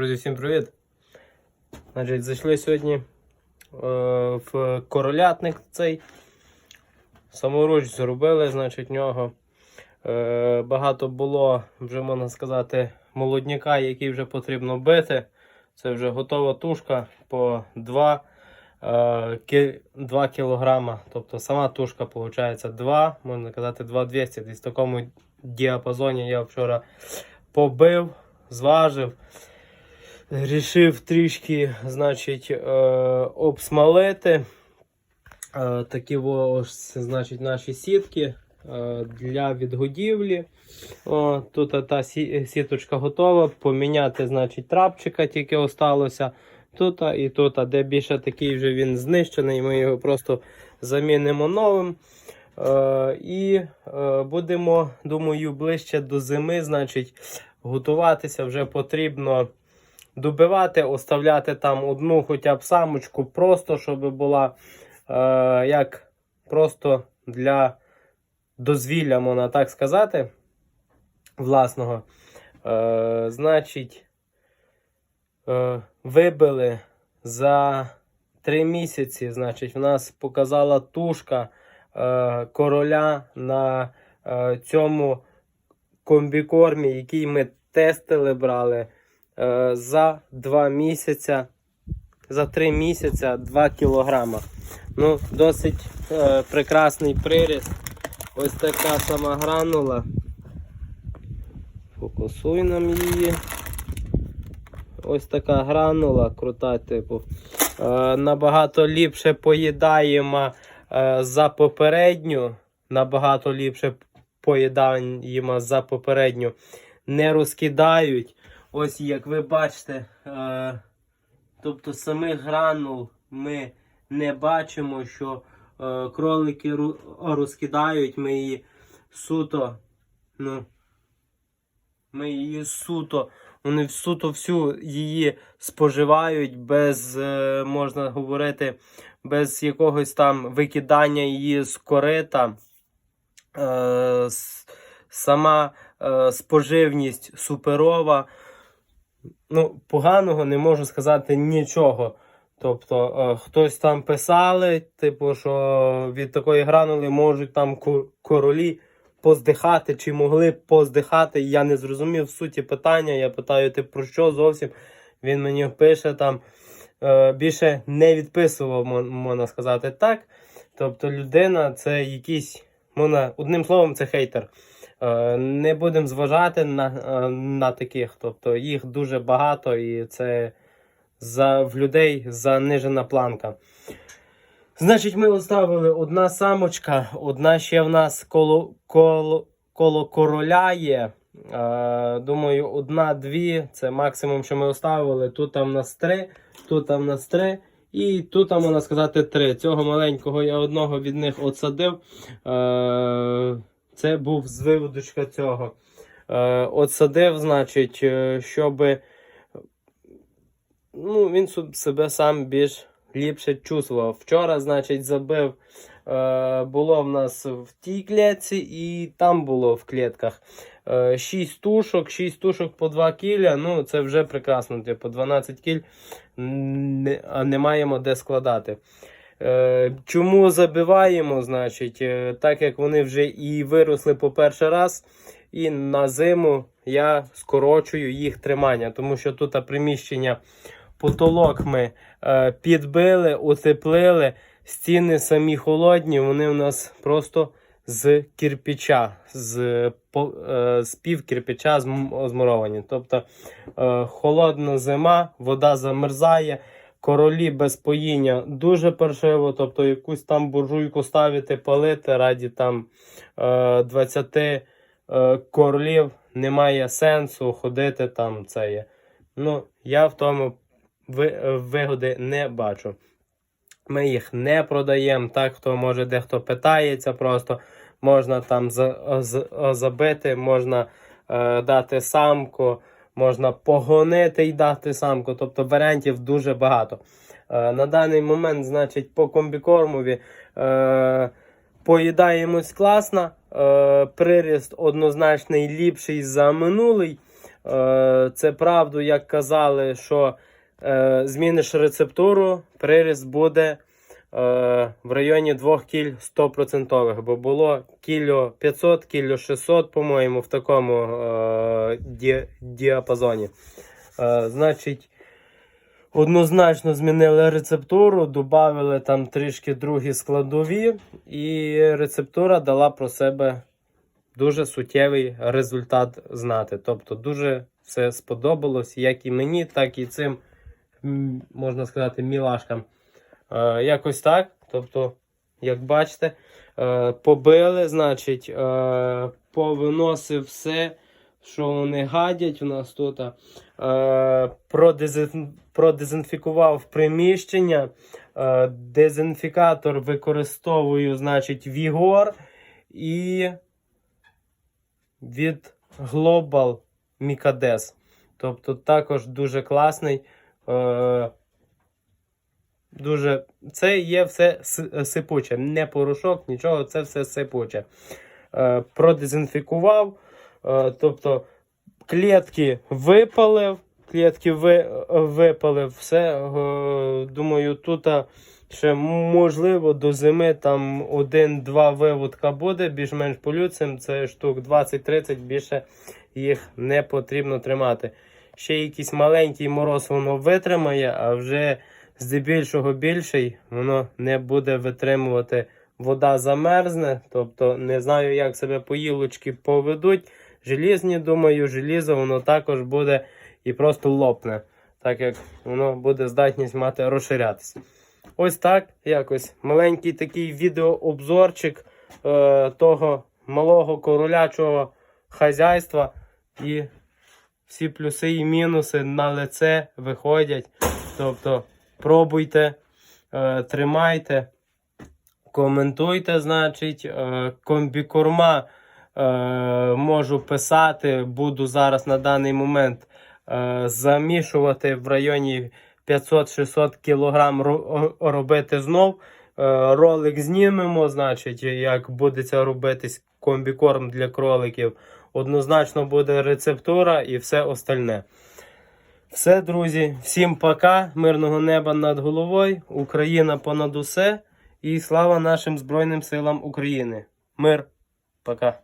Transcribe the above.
Друзі, всім привіт! Значить, зайшли сьогодні е, в королятник цей. Саморуч зробили, значить, нього. Е, багато було, вже можна сказати, молодняка, який вже потрібно бити. Це вже готова тушка по 2, е, ки, 2 кілограма. Тобто сама тушка виходить 2, можна казати, 2200. Десь в такому діапазоні я вчора побив, зважив. Рішив трішки, значить, е, обсмалити. Е, такі ось, значить, наші сітки е, для відгодівлі. О, тут та сіточка готова. Поміняти, значить, трапчика тільки осталося. Тут і тут, де більше такий вже він знищений, ми його просто замінимо новим. Е, і е, будемо, думаю, ближче до зими, значить, готуватися вже потрібно добивати, оставляти там одну хоча б самочку, просто щоб була е, як просто для дозвілля, можна так сказати, власного. Е, значить, е, вибили за три місяці, значить, в нас показала тушка е, короля на е, цьому комбікормі, який ми тестили, брали за 2 місяця, за 3 місяця 2 кілограма. Ну, досить е, прекрасний приріст. Ось така сама гранула. Фокусуй нам її. Ось така гранула, крута, типу. Е, набагато ліпше поїдаємо е, за попередню. Набагато ліпше поїдаємо за попередню. Не розкидають. Ось як ви бачите, е, тобто самих гранул ми не бачимо, що е, кролики розкидають. Ми її суто. Ну, ми її суто, вони суто всю її споживають без, е, можна говорити, без якогось там викидання її з корита. Е, сама е, споживність суперова. Ну, поганого не можу сказати нічого. Тобто, е, хтось там писали, типу, що від такої гранули можуть там королі поздихати, чи могли поздихати. Я не зрозумів суті питання. Я питаю, ти про що зовсім? Він мені пише там. Е, більше не відписував, можна сказати так. Тобто, людина це якийсь, можна, одним словом, це хейтер. Е, Не будемо зважати на, е, на таких. Тобто їх дуже багато і це за, в людей занижена планка. Значить, ми оставили одна самочка, одна ще в нас коло, коло, коло короля є. Е, думаю, одна-дві. Це максимум, що ми оставили. Тут там в нас три, тут там в нас три. І тут можна сказати, три. Цього маленького я одного від них отсадив. Е, це був з виводочка цього. Е, отсадив, значить, е, щоб ну, він себе сам більш ліпше чувствував. Вчора, значить, забив. Е, було в нас в тій клітці і там було в клітках. Е, 6 тушок, 6 тушок по 2 кіля. Ну, це вже прекрасно. Типу 12 кіль не, не маємо де складати. Е, чому забиваємо? Значить, е, так як вони вже і виросли по перший раз, і на зиму я скорочую їх тримання, тому що тут приміщення, потолок ми е, підбили, утеплили, стіни самі холодні, вони у нас просто з кирпича, з, з пів кирпича змуровані. Тобто холодна зима, вода замерзає. Королі без поїння дуже паршиво, тобто якусь там буржуйку ставити, палити раді там е, 20 е, королів немає сенсу ходити там це є. Ну, я в тому вигоди не бачу. Ми їх не продаємо. Так, хто може дехто питається, просто можна там забити, можна е, дати самку, можна погонити і дати самку. Тобто варіантів дуже багато. Е, на даний момент, значить, по комбікормові е, поїдаємось класно. Е, приріст однозначний ліпший за минулий. Е, це правду, як казали, що е, зміниш рецептуру, приріст буде в районі 2 кіль 100%, бо було кіло 500, кіло 600, по-моєму, в такому е, ді, діапазоні. Е, значить, однозначно змінили рецептуру, додали там трішки другі складові, і рецептура дала про себе дуже суттєвий результат знати. Тобто дуже все сподобалось, як і мені, так і цим, можна сказати, мілашкам. Е, якось так. Тобто, як бачите, е, побили, значить, е, повиносив все, що вони гадять у нас тут. Продезін- продезінфікував приміщення. Дезінфікатор використовую, значить, Вігор і від Global Micades. Тобто також дуже класний. Е, дуже, це є все сипуче, не порошок, нічого, це все сипуче. Е, продезінфікував. Е, тобто клітки випалив, клітки ви, випалив, все. Е, думаю, тут ще можливо до зими там один-два виводка буде, більш-менш полюцим. Це штук 20-30, більше їх не потрібно тримати. Ще якийсь маленький мороз воно витримає, а вже здебільшого більший воно не буде витримувати. Вода замерзне, тобто не знаю, як себе поїлочки поведуть. Желізні, думаю, желізо воно також буде і просто лопне, так як воно буде здатність мати розширятись. Ось так, якось маленький такий відеообзорчик е, того малого королячого хазяйства. І всі плюси і мінуси на лице виходять. Тобто пробуйте, е, тримайте, коментуйте, значить, е, комбікорма е, можу писати, буду зараз на даний момент замішувати в районі 500-600 кг робити знов. Ролик знімемо, значить, як буде це робитись комбікорм для кроликів. Однозначно буде рецептура і все остальне. Все, друзі, всім пока, мирного неба над головою, Україна понад усе і слава нашим Збройним силам України. Мир, пока.